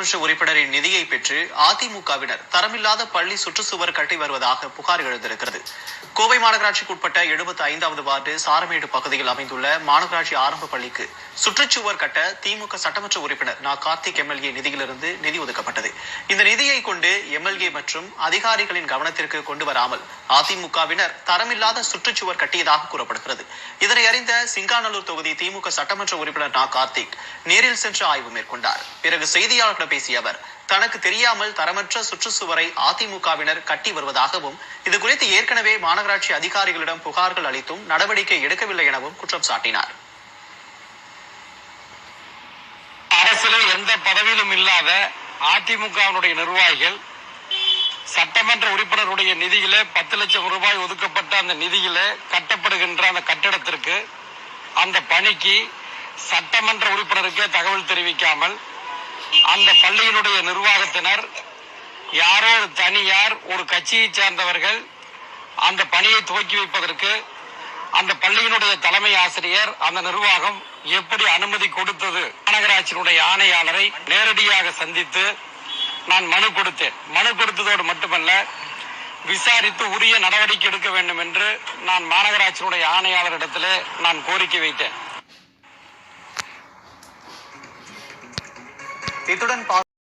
சட்டமன்ற உறுப்பினரின் நிதியை பெற்று அதிமுகவினர் தரமில்லாத பள்ளி சுற்றுச்சுவர் கட்டி வருவதாக புகார் எழுந்திருக்கிறது. கோவை மாநகராட்சிக்கு உட்பட்ட எழுபத்தி ஐந்தாவது வார்டு சாரமேடு பகுதியில் அமைந்துள்ள மாநகராட்சி ஆரம்ப பள்ளிக்கு சுற்றுச்சுவர் கட்ட திமுக சட்டமன்ற உறுப்பினர் நா. கார்த்திக் எம்எல்ஏ நிதியிலிருந்து நிதி ஒதுக்கப்பட்டது. இந்த நிதியை கொண்டு எம்எல்ஏ மற்றும் அதிகாரிகளின் கவனத்திற்கு கொண்டு வராமல் அதிமுகவினர் தரமில்லாத சுற்றுச்சுவர் கட்டியதாக கூறப்படுகிறது. இதனை அறிந்த சிங்காநல்லூர் தொகுதி திமுக சட்டமன்ற உறுப்பினர் நா. கார்த்திக் நேரில் சென்று ஆய்வு மேற்கொண்டார். பிறகு செய்தியாளர்களிடம் பேசிய அவர் தனக்கு தெரியாமல் தரமற்ற சுற்றுச்சுவரை அதிமுகவினர் கட்டி வருவதாகவும் இது குறித்து ஏற்கனவே மாநகராட்சி அதிகாரிகளிடம் புகார்கள் அளித்தும் நடவடிக்கை எடுக்கவில்லை எனவும் குற்றம் சாட்டினார். அரசுல எந்த பதவியிலும் இல்லாத அதிமுகவினுடைய நிர்வாகிகள் சட்டமன்ற உறுப்பினருடைய நிதியில பத்து லட்சம் ரூபாய் ஒதுக்கப்பட்ட அந்த நிதியில கட்டப்படுகின்ற அந்த கட்டிடத்திற்கு அந்த பணிக்கு சட்டமன்ற உறுப்பினருக்கே தகவல் தெரிவிக்காமல் அந்த பள்ளியினுடைய நிர்வாகத்தினர் யாரோ ஒரு தனியார் ஒரு கட்சியை சேர்ந்தவர்கள் அந்த பணியை துவக்கி வைப்பதற்கு அந்த பள்ளியினுடைய தலைமை ஆசிரியர் அந்த நிர்வாகம் எப்படி அனுமதி கொடுத்தது? மாநகராட்சியினுடைய ஆணையாளரை நேரடியாக சந்தித்து நான் மனு கொடுத்தேன். மனு கொடுத்ததோடு மட்டுமல்ல விசாரித்து உரிய நடவடிக்கை எடுக்க வேண்டும் என்று நான் மாநகராட்சியினுடைய ஆணையாளரிடத்திலே நான் கோரிக்கை வைத்தேன். இத்துடன் பா-